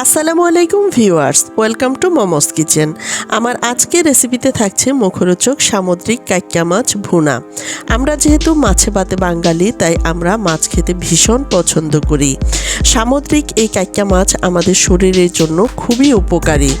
আসসালামু আলাইকুম viewers, welcome to momos kitchen. আমার আজকের রেসিপিতে থাকছে মুখরোচক সামুদ্রিক কাইকা মাছ ভুনা। আমরা যেহেতু মাছে ভাতে বাঙালি, তাই আমরা মাছ খেতে ভীষণ পছন্দ করি। সামুদ্রিক এই কাইক্কা মাছ আমাদের শরীরের জন্য খুবই উপকারী।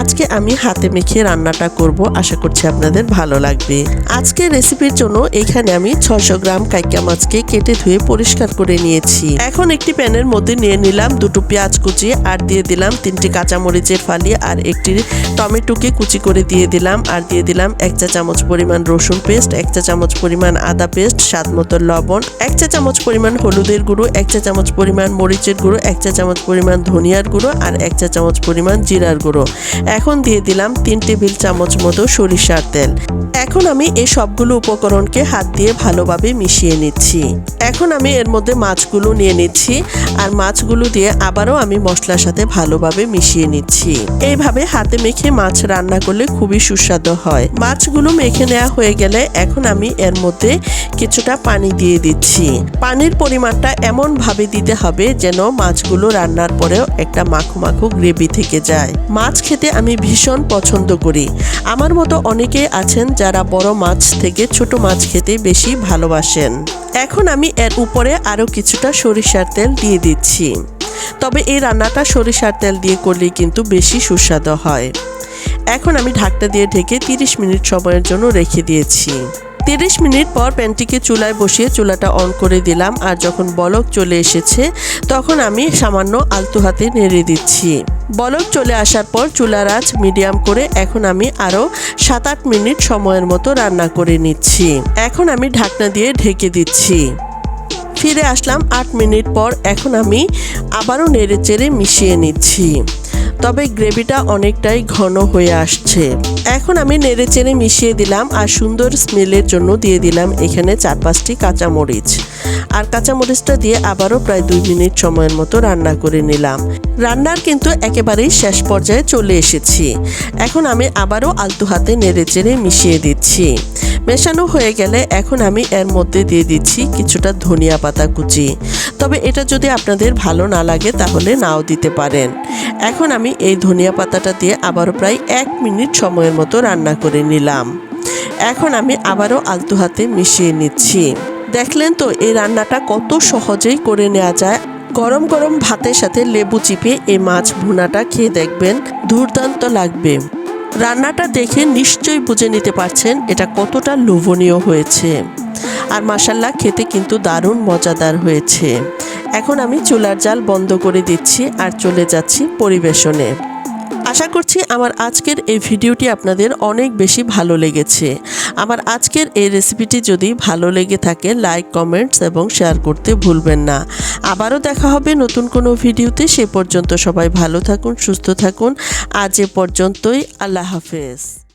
আজকে আমি হাতে মেখে রান্নাটা করব, আশা করছি আপনাদের ভালো লাগবে। আজকের রেসিপির জন্য এখানে আমি ছশো গ্রাম কাইক্কা মাছকে কেটে ধুয়ে পরিষ্কার করে নিয়েছি। এখন একটি প্যানের মধ্যে নিয়ে নিলাম দুটো পেঁয়াজ কুচি আর দিয়ে দিলাম তিনটি কাঁচামরিচের ফালি আর একটি টমেটোকে কুচি করে দিয়ে দিলাম আর দিয়ে দিলাম এক চা চামচ পরিমাণ রসুন পেস্ট, এক চা চামচ পরিমাণ আদা পেস্ট, স্বাদ মতো লবণ, এক চা চামচ পরিমাণ হলুদের গুঁড়ো, এক চা চামচ পরিমাণ মরিচের গুঁড়ো, এক চা চামচ পরিমাণ ধনিয়ার গুঁড়ো আর এক চা চামচ পরিমাণ জিরার গুঁড়ো। এখন দিয়ে দিলাম তিন টেবিল চামচ মতো সরিষার তেল। এখন আমি এই সবগুলো উপকরণকে হাত দিয়ে ভালোভাবে মিশিয়ে নিচ্ছি। এখন আমি এর মধ্যে মাছগুলো নিয়ে নিচ্ছি আর মাছগুলো দিয়ে আবারও আমি মশলার সাথে ভালোভাবে মিশিয়ে নিচ্ছি। এইভাবে হাতে মেখে মাছ রান্না করলে খুবই সুস্বাদু হয়। মাছগুলো মেখে নেওয়া হয়ে গেলে এখন আমি এর মধ্যে কিছুটা পানি দিয়ে দিচ্ছি। পানির পরিমাণটা এমন ভাবে দিতে হবে যেন মাছগুলো রান্নার পরেও একটা মাখো মাখো গ্রেভি থেকে যায়। মাছ খেতে আমি ভীষণ পছন্দ করি। আমার মতো অনেকেই আছেন যারা বড় মাছ থেকে ছোট মাছ খেতে বেশি ভালোবাসেন। এখন আমি এর উপরে আরও কিছুটা সরিষার তেল দিয়ে দিচ্ছি। তবে এই রান্নাটা সরিষার তেল দিয়ে করলে কিন্তু বেশি সুস্বাদু হয়। এখন আমি ঢাকটা দিয়ে ঢেকে 30 মিনিট সময়ের জন্য রেখে দিয়েছি। তিরিশ মিনিট পর প্যানটিকে চুলায় বসিয়ে চুলাটা অন করে দিলাম আর যখন বলক চলে এসেছে, তখন আমি সামান্য আলতু হাতে নেড়ে দিচ্ছি। বলক চলে আসার পর চুলার আঁচ মিডিয়াম করে এখন আমি আরও সাত আট মিনিট সময়ের মতো রান্না করে নিচ্ছি। এখন আমি ঢাকনা দিয়ে ঢেকে দিচ্ছি। ফিরে আসলাম আট মিনিট পর এখন আমি আবারও নেড়ে চেড়ে মিশিয়ে নিচ্ছি। তবে গ্রেভিটা অনেকটাই ঘন হয়ে আসছে। এখন আমি নেড়ে চেড়ে মিশিয়ে দিলাম আর সুন্দর স্মেলের জন্য দিয়ে দিলাম এখানে চার পাঁচটি কাঁচামরিচ। আর কাঁচামরিচটা দিয়ে আবারও প্রায় দুই মিনিট সময়ের মতো রান্না করে নিলাম। রান্নার কিন্তু একেবারেই শেষ পর্যায়ে চলে এসেছি। এখন আমি আবারও আলতু হাতে নেড়ে চেড়ে মিশিয়ে দিচ্ছি। মেশানো হয়ে গেলে এখন আমি এর মধ্যে দিয়ে দিচ্ছি কিছুটা ধনিয়া পাতা কুচি। তবে এটা যদি আপনাদের ভালো না লাগে তাহলে নাও দিতে পারেন। এখন আমি এই ধনিয়া পাতাটা দিয়ে আবারও প্রায় এক মিনিট সময়ের মতো রান্না করে নিলাম। এখন আমি আবারও আলতু হাতে মিশিয়ে নিচ্ছি। দেখলেন তো, এই রান্নাটা কত সহজেই করে নেওয়া যায়। গরম গরম ভাতের সাথে লেবু চিপে এই মাছ ভুনাটা খেয়ে দেখবেন, দুর্দান্ত লাগবে। রান্নাটা দেখে নিশ্চয়ই বুঝে নিতে পারছেন এটা কতটা লোভনীয় হয়েছে। আর মাসাল্লাহ খেতে কিন্তু দারুণ মজাদার হয়েছে। এখন আমি চুলার জাল বন্ধ করে দিচ্ছি আর চলে যাচ্ছি পরিবেশনে। আশা করছি আমার আজকের এই ভিডিওটি আপনাদের অনেক বেশি ভালো লেগেছে। আমার আজকের এই রেসিপিটি যদি ভালো লেগে থাকে, লাইক, কমেন্টস এবং শেয়ার করতে ভুলবেন না। আবারও দেখা হবে নতুন কোনো ভিডিওতে। সে পর্যন্ত সবাই ভালো থাকুন, সুস্থ থাকুন। আজ এ পর্যন্তই। আল্লাহ হাফেজ।